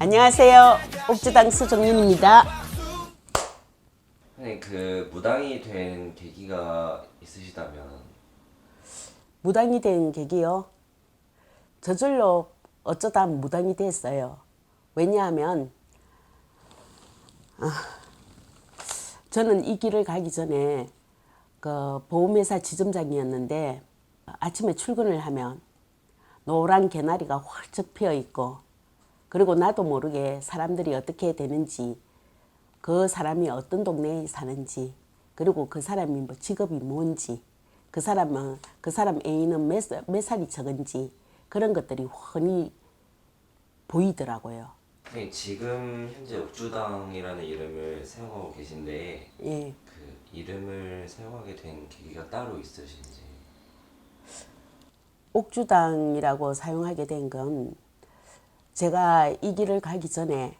안녕하세요. 옥주당수 정윤입니다. 선생님 그 무당이 된 계기가 있으시다면 무당이 된 계기요. 저절로 어쩌다 무당이 됐어요. 왜냐하면 아, 저는 이 길을 가기 전에 그 보험회사 지점장이었는데 아침에 출근을 하면 노란 개나리가 활짝 피어 있고 그리고 나도 모르게 사람들이 어떻게 되는지 그 사람이 어떤 동네에 사는지 그리고 그 사람이 뭐 직업이 뭔지 그 사람은 그 사람 애인은 몇, 살- 몇 살이 적은지 그런 것들이 훤히 보이더라고요. 선생님 지금 현재 옥주당이라는 이름을 사용하고 계신데 예. 그 이름을 사용하게 된 계기가 따로 있으신지 옥주당이라고 사용하게 된 건 제가 이 길을 가기 전에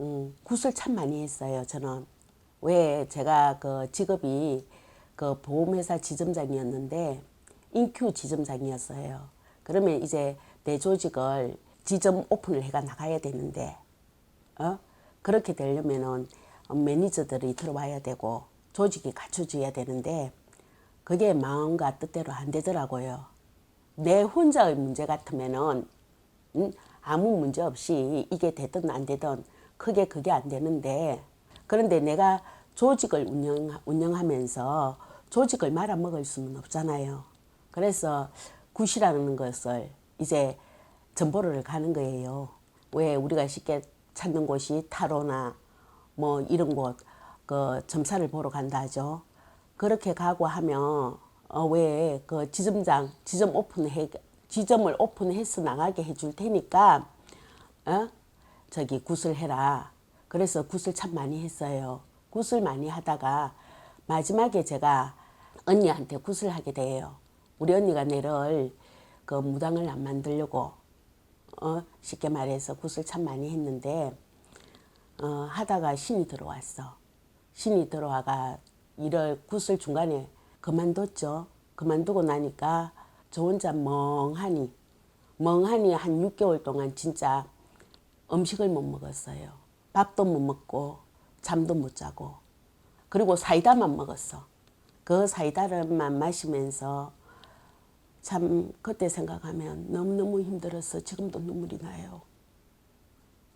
음, 굿을 참 많이 했어요. 저는 왜 제가 그 직업이 그 보험회사 지점장이었는데 인큐 지점장이었어요. 그러면 이제 내 조직을 지점 오픈을 해가 나가야 되는데 어? 그렇게 되려면은 매니저들이 들어와야 되고 조직이 갖춰져야 되는데 그게 마음과 뜻대로 안 되더라고요. 내 혼자의 문제 같으면은 음, 아무 문제 없이 이게 되든 안 되든 크게 그게 안 되는데 그런데 내가 조직을 운영 운영하면서 조직을 말아먹을 수는 없잖아요. 그래서 굿이라는 것을 이제 전보를 가는 거예요. 왜 우리가 쉽게 찾는 곳이 타로나 뭐 이런 곳 그 점사를 보러 간다 하죠. 그렇게 가고 하면 어, 왜그 지점장 지점 오픈해 지점을 오픈해서 나가게 해줄 테니까 어? 저기 굿을 해라. 그래서 굿을 참 많이 했어요. 굿을 많이 하다가 마지막에 제가 언니한테 굿을 하게 돼요. 우리 언니가 내를 그 무당을 안 만들려고 어, 쉽게 말해서 굿을 참 많이 했는데 어, 하다가 신이 들어왔어. 신이 들어와가 일을 굿을 중간에 그만뒀죠. 그만두고 나니까 저 혼자 멍하니 멍하니 한 6개월 동안 진짜 음식을 못 먹었어요. 밥도 못 먹고 잠도 못 자고 그리고 사이다만 먹었어. 그 사이다를만 마시면서 참 그때 생각하면 너무너무 힘들어서 지금도 눈물이 나요.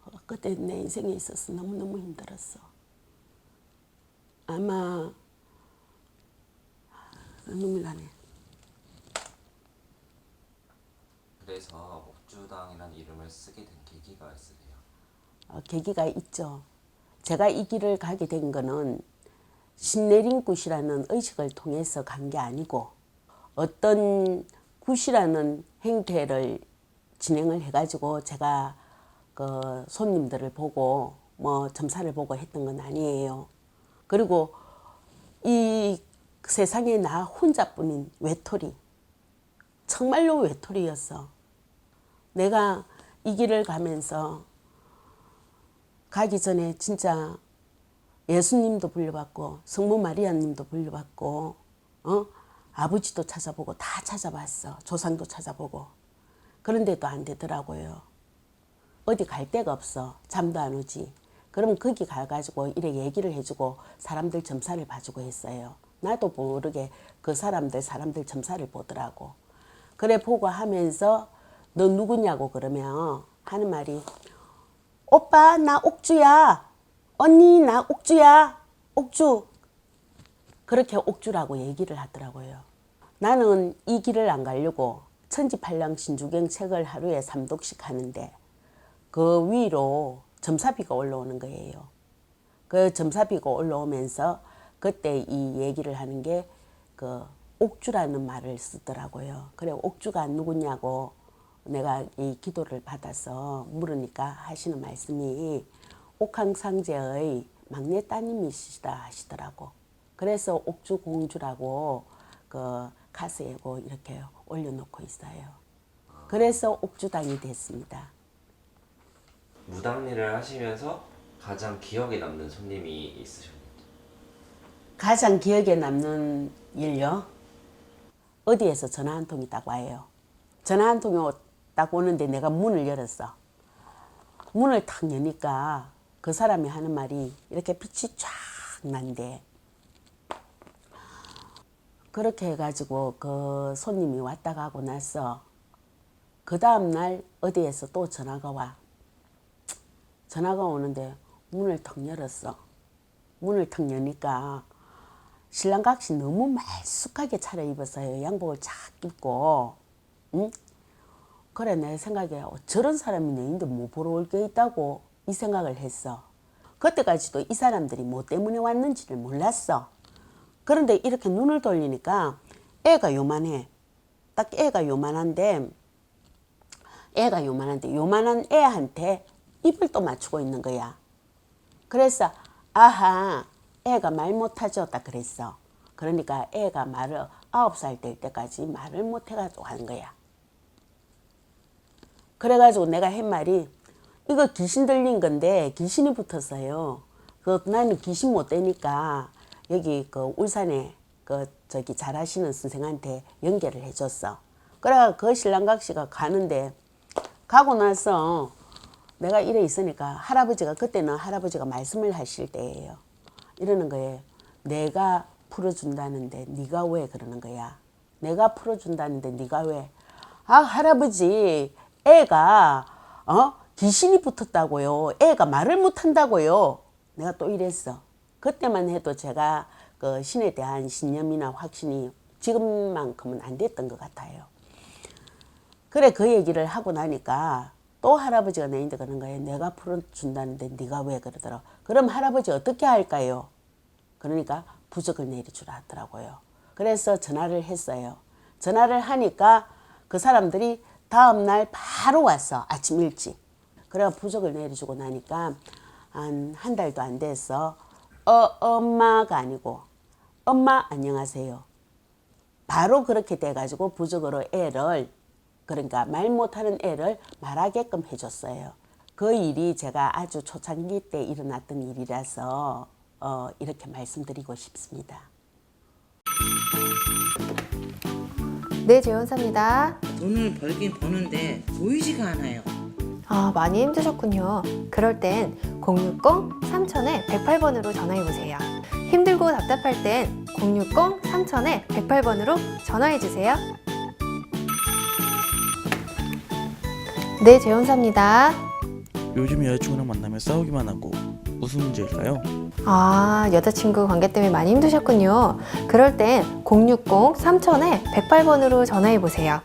어, 그때 내 인생에 있어서 너무너무 힘들었어. 아마 눈물 나네. 그래서 옥주당이라는 이름을 쓰게 된 계기가 있으세요? 어, 계기가 있죠. 제가 이 길을 가게 된 거는 신내린 굿이라는 의식을 통해서 간 게 아니고 어떤 굿이라는 행태를 진행을 해가지고 제가 그 손님들을 보고 뭐 점사를 보고 했던 건 아니에요. 그리고 이 세상에 나 혼자뿐인 외톨이 정말로 외톨이였어. 내가 이 길을 가면서 가기 전에 진짜 예수님도 불려봤고 성모 마리아님도 불려봤고 어? 아버지도 찾아보고 다 찾아봤어. 조상도 찾아보고. 그런데도 안 되더라고요. 어디 갈 데가 없어. 잠도 안 오지. 그럼 거기 가가지고 이래 얘기를 해주고 사람들 점사를 봐주고 했어요. 나도 모르게 그 사람들 사람들 점사를 보더라고. 그래 보고 하면서 너 누구냐고 그러면 하는 말이 오빠 나 옥주야. 언니 나 옥주야. 옥주. 그렇게 옥주라고 얘기를 하더라고요. 나는 이 길을 안 가려고 천지팔랑 신주경 책을 하루에 삼독씩 하는데 그 위로 점사비가 올라오는 거예요. 그 점사비가 올라오면서 그때 이 얘기를 하는 게 그 옥주라는 말을 쓰더라고요. 그래 옥주가 누구냐고 내가 이 기도를 받아서 물으니까 하시는 말씀이 옥황상제의 막내 따님이시다 하시더라고. 그래서 옥주 공주라고 그 가스에고 이렇게 올려놓고 있어요. 그래서 옥주당이 됐습니다. 무당 일을 하시면서 가장 기억에 남는 손님이 있으셨는지 가장 기억에 남는 일요? 어디에서 전화 한 통이 딱 와요. 전화 한 통이 오- 딱 오는데 내가 문을 열었어. 문을 탁 여니까 그 사람이 하는 말이 이렇게 빛이 쫙 난대. 그렇게 해가지고 그 손님이 왔다 가고 나서 그 다음날 어디에서 또 전화가 와. 전화가 오는데 문을 턱 열었어. 문을 턱 여니까 신랑 각시 너무 말쑥하게 차려입었어요. 양복을 쫙 입고. 응? 그래 내 생각에 어, 저런 사람이 내인데 뭐 보러 올 게 있다고 이 생각을 했어. 그때까지도 이 사람들이 뭐 때문에 왔는지를 몰랐어. 그런데 이렇게 눈을 돌리니까 애가 요만해. 딱 애가 요만한데 애가 요만한데 요만한 애한테 입을 또 맞추고 있는 거야. 그래서 아하 애가 말 못하죠 딱 그랬어. 그러니까 애가 말을 아홉 살 될 때까지 말을 못해가지고 하는 거야. 그래가지고 내가 한 말이 이거 귀신 들린 건데 귀신이 붙었어요. 그 나는 귀신 못 되니까 여기 그 울산에 그 저기 잘하시는 선생한테 연결을 해줬어. 그래 그 신랑각 씨가 가는데 가고 나서 내가 이래 있으니까 할아버지가 그때는 할아버지가 말씀을 하실 때예요. 이러는 거예요. 내가 풀어준다는데 네가 왜 그러는 거야? 내가 풀어준다는데 네가 왜? 아 할아버지 애가 어 귀신이 붙었다고요. 애가 말을 못한다고요. 내가 또 이랬어. 그때만 해도 제가 그 신에 대한 신념이나 확신이 지금만큼은 안 됐던 것 같아요. 그래 그 얘기를 하고 나니까 또 할아버지가 내인데 그런 거예요. 내가 풀어준다는데 네가 왜 그러더라. 그럼 할아버지 어떻게 할까요? 그러니까 부적을 내려주라 하더라고요. 그래서 전화를 했어요. 전화를 하니까 그 사람들이 다음 날 바로 왔어. 아침 일찍. 그래 부적을 내려주고 나니까 한 한 달도 안 돼서 어 엄마가 아니고 엄마 안녕하세요. 바로 그렇게 돼가지고 부적으로 애를 그러니까 말 못하는 애를 말하게끔 해줬어요. 그 일이 제가 아주 초창기 때 일어났던 일이라서 어, 이렇게 말씀드리고 싶습니다. 네, 재원사입니다. 돈을 벌긴 버는데 보이지가 않아요. 아, 많이 힘드셨군요. 그럴 땐 060-3000에 108번으로 전화해보세요. 힘들고 답답할 땐 060-3000에 108번으로 전화해주세요. 네, 재원사입니다. 요즘 여자친구랑 만나면 싸우기만 하고 무슨 문제일까요? 아, 여자친구 관계 때문에 많이 힘드셨군요. 그럴 땐 060-3000에 108번으로 전화해보세요.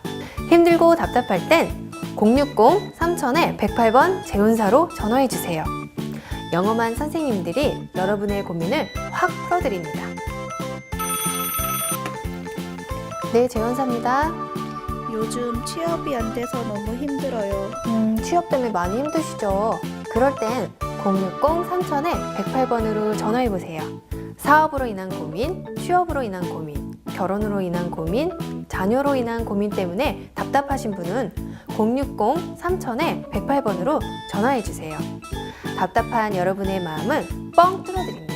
힘들고 답답할 땐 060-3000에 108번 재운사로 전화해주세요. 영험한 선생님들이 여러분의 고민을 확 풀어드립니다. 네, 재원사입니다. 요즘 취업이 안 돼서 너무 힘들어요. 음, 취업 때문에 많이 힘드시죠? 그럴 땐 060-3000에 108번으로 전화해보세요. 사업으로 인한 고민, 취업으로 인한 고민, 결혼으로 인한 고민, 자녀로 인한 고민 때문에 답답하신 분은 060-3000에 108번으로 전화해주세요. 답답한 여러분의 마음은 뻥 뚫어드립니다.